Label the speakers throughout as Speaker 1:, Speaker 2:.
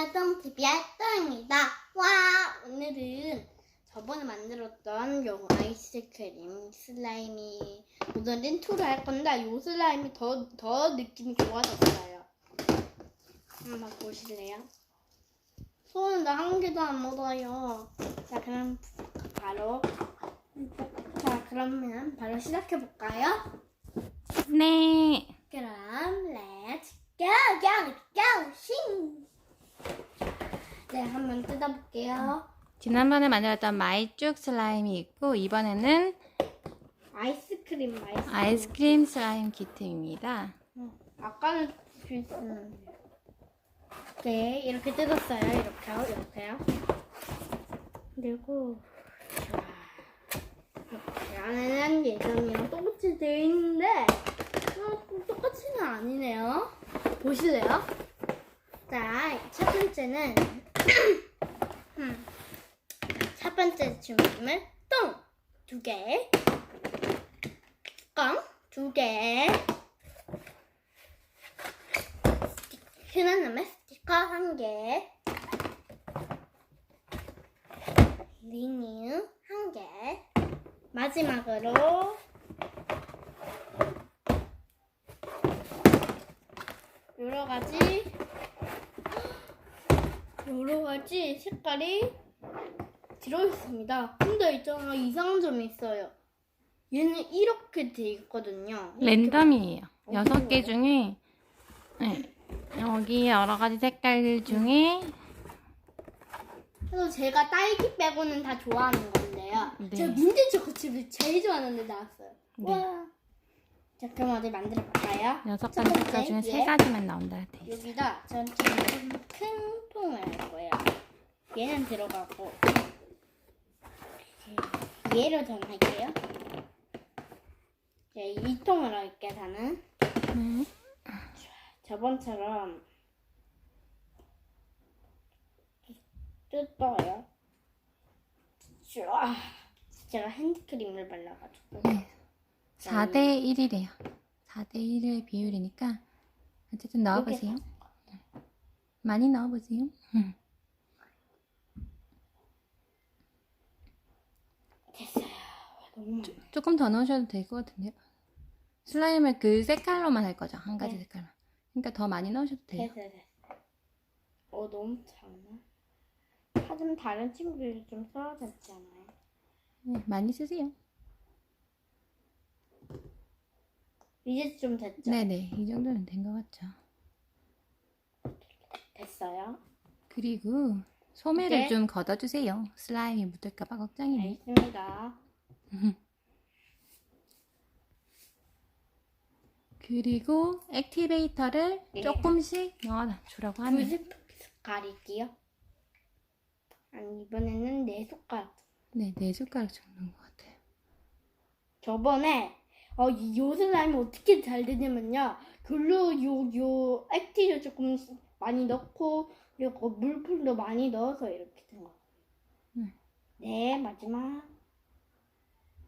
Speaker 1: 안녕하세요. 똥TV의 똥입니다. 와, 오늘은 저번에 만들었던 요 아이스크림 슬라임이 오늘은 투를 할 건데 요 슬라임이 더, 더 느낌이 좋아졌어요. 한번 보실래요? 손은 나 한 개도 안 묻어요. 자, 그럼 바로 자, 그러면 바로 시작해 볼까요?
Speaker 2: 네.
Speaker 1: 그럼 let's go go go 싱. 네, 한번 뜯어볼게요.
Speaker 2: 지난번에 만들었던 마이쭉 슬라임이 있고 이번에는
Speaker 1: 아이스크림 아이스크림.
Speaker 2: 아이스크림 슬라임 키트입니다.
Speaker 1: 응. 아까는 주있었는데. 네, 이렇게 뜯었어요. 이렇게요, 이렇게요. 그리고 자, 이렇게 안에는 예전이랑 똑같이 되어 있는데 어, 똑같이는 아니네요. 보실래요? 자, 첫 번째는 음, 첫 번째 주문을 똥두 개, 꽝 두 개. 흔한 놈의 스티커 한 개, 리뉴 한 개, 마지막으로. 여러 가지 여러 가지 색깔이 들어있습니다. 근데 있잖아 이상한 점이 있어요. 얘는 이렇게 돼 있거든요.
Speaker 2: 랜덤이에요.
Speaker 1: 어,
Speaker 2: 여섯 개? 중에 네. 여기 여러 가지 색깔 중에
Speaker 1: 그래서 제가 딸기 빼고는 다 좋아하는 건데요.
Speaker 2: 네.
Speaker 1: 제가 민트 초코칩을 제일 좋아하는데 나왔어요.
Speaker 2: 네.
Speaker 1: 와. 자, 그럼 어디 만들어 볼까요?
Speaker 2: 여섯
Speaker 1: 첫
Speaker 2: 가지
Speaker 1: 번째,
Speaker 2: 색깔 중에
Speaker 1: 얘.
Speaker 2: 세 가지만 나온다 돼 있어요.
Speaker 1: 여기다 전 지금 큰 통을 할 거예요. 얘는 들어가고 이렇게 얘를 전 할게요. 네, 이 통을 할게 다는
Speaker 2: 네.
Speaker 1: 저번처럼 뜯어요. 쫙. 제가 핸드크림을 발라가지고
Speaker 2: 네. 4대 1이래요. 4대 1의 비율이니까 어쨌든 넣어보세요. 많이 넣어보세요.
Speaker 1: 됐어요. 너무 많아.
Speaker 2: 조금 더 넣으셔도 될 것 같은데요. 슬라임을 그 색깔로만 할 거죠. 한 가지
Speaker 1: 네.
Speaker 2: 색깔만. 그러니까 더 많이 넣으셔도 돼요.
Speaker 1: 됐어요, 됐어요. 어, 너무 작나? 하지만 다른 친구들이 좀 써졌지 않아요?
Speaker 2: 네, 많이 쓰세요.
Speaker 1: 이제 좀 됐죠?
Speaker 2: 네네. 이 정도는 된 것 같죠.
Speaker 1: 됐어요.
Speaker 2: 그리고 소매를
Speaker 1: 이제?
Speaker 2: 좀 걷어주세요. 슬라임이 묻을까봐 걱정이네.
Speaker 1: 알겠습니다.
Speaker 2: 그리고 액티베이터를
Speaker 1: 네.
Speaker 2: 조금씩 넣어주라고 하네요.
Speaker 1: 두 숟갈이지요? 아니, 이번에는 네 숟갈.
Speaker 2: 네, 네 숟가락 정도인 것 같아요.
Speaker 1: 저번에 어, 이 요슬라임이 어떻게 잘 되냐면요. 글루 요, 요 액티를 조금 많이 넣고 그리고 물풀도 많이 넣어서 이렇게 된 거.
Speaker 2: 네.
Speaker 1: 네, 마지막.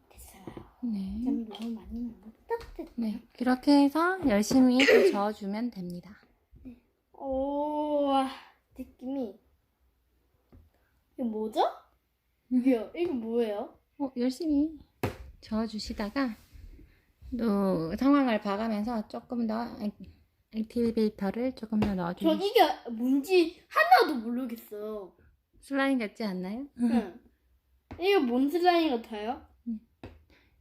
Speaker 1: 됐어요.
Speaker 2: 네.
Speaker 1: 좀 너무 많이 딱됐
Speaker 2: 네. 그렇게 해서 열심히 또 저어주면 됩니다.
Speaker 1: 오, 와, 느낌이. 이게 뭐죠? 이게요? 이거 뭐예요?
Speaker 2: 어, 열심히 저어주시다가 또 상황을 봐가면서 조금 더 액- 액티베이터를 조금
Speaker 1: 더전
Speaker 2: 넣어주세요.
Speaker 1: 이게 뭔지 하나도 모르겠어요.
Speaker 2: 슬라임 같지 않나요?
Speaker 1: 응. 이거 뭔 슬라임 같아요?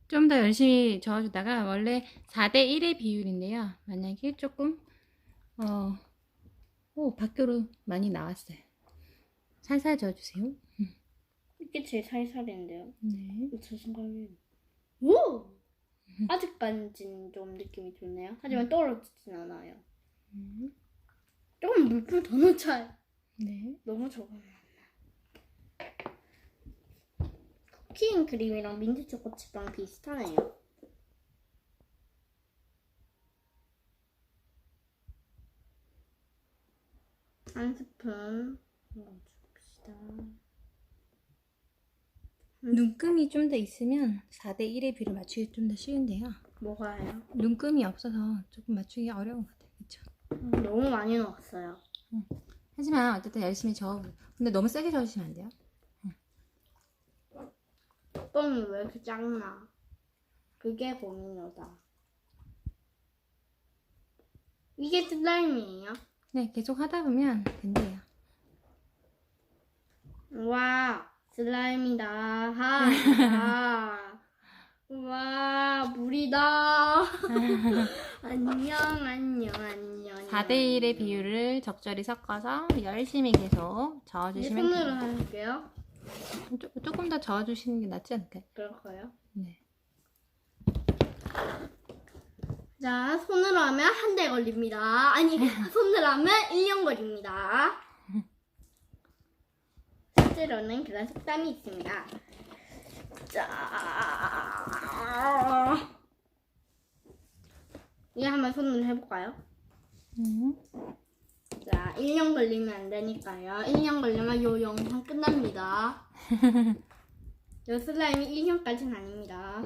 Speaker 2: 좀 더 열심히 저어주다가 원래 4대 1의 비율인데요. 만약에 조금 어, 오 밖으로 많이 나왔어요. 살살 저어주세요.
Speaker 1: 이게 제일 살살인데요.
Speaker 2: 네.
Speaker 1: 제 생각에 오 아직까지는 좀 느낌이 좋네요. 하지만 떨어지진 않아요.
Speaker 2: 음,
Speaker 1: 조금 물풀 더 넣자.
Speaker 2: 네.
Speaker 1: 너무 적어요. 쿠키앤 크림이랑 민트 초코칩이랑 비슷하네요. 한 스푼 넣어줍시다.
Speaker 2: 눈금이 좀 더 있으면 4대 1의 비율을 맞추기 좀 더 쉬운데요.
Speaker 1: 뭐가요?
Speaker 2: 눈금이 없어서 조금 맞추기 어려운 것 같아요. 그렇죠?
Speaker 1: 음, 너무 많이 넣었어요.
Speaker 2: 하지만 어쨌든 열심히 저어. 근데 너무 세게 저으시면 안 돼요.
Speaker 1: 똥이 왜 이렇게 작나? 그게 고민이다. 이게 슬라임이에요?
Speaker 2: 네, 계속 하다 보면 된대요.
Speaker 1: 와, 슬라임이다. 하. 와, 물이다. 안녕, 안녕, 안녕.
Speaker 2: 4대1의 비율을 적절히 섞어서 열심히 계속
Speaker 1: 이제
Speaker 2: 저어주시면
Speaker 1: 손으로
Speaker 2: 됩니다.
Speaker 1: 할게요.
Speaker 2: 조, 조금 더 저어주시는 게 낫지 않을까요?
Speaker 1: 그럴까요?
Speaker 2: 네.
Speaker 1: 자, 손으로 하면 한 달 걸립니다. 아니, 손으로 하면 1년 걸립니다. 실제로는 그런 속담이 있습니다. 자, 이거 한번 손으로 해볼까요?
Speaker 2: 음.
Speaker 1: 자, 1년 걸리면 안 되니까요. 1년 걸리면 요 영상 끝납니다. 요 슬라임이 1년까지는 아닙니다.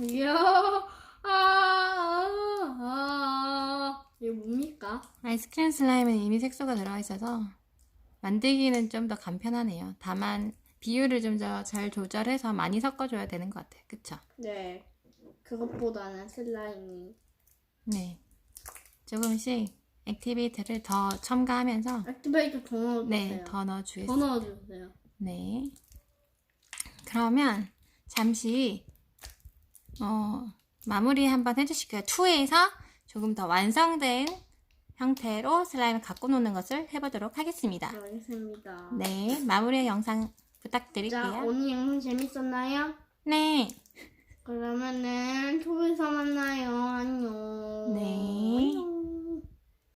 Speaker 1: 이야, 아, 아, 아, 이거 뭡니까?
Speaker 2: 아이스크림 슬라임은 이미 색소가 들어가 있어서 만들기는 좀 더 간편하네요. 다만 비율을 좀 더 잘 조절해서 많이 섞어줘야 되는 것 같아요. 그쵸?
Speaker 1: 네, 그것보다는 슬라임이.
Speaker 2: 네. 조금씩 액티비티를 더 첨가하면서
Speaker 1: 액티베이터 더 넣어주세요.
Speaker 2: 네, 더
Speaker 1: 더
Speaker 2: 넣어주겠습니다.
Speaker 1: 넣어주세요.
Speaker 2: 네. 그러면 잠시 어, 마무리 한번 해주실게요. 2에서 조금 더 완성된 형태로 슬라임을 갖고 노는 것을 해보도록 하겠습니다.
Speaker 1: 알겠습니다.
Speaker 2: 네, 마무리 영상
Speaker 1: 자,
Speaker 2: 부탁드릴게요.
Speaker 1: 오늘 영상 재밌었나요?
Speaker 2: 네,
Speaker 1: 그러면은 초에서 만나요. 안녕.
Speaker 2: 네.
Speaker 1: 안녕.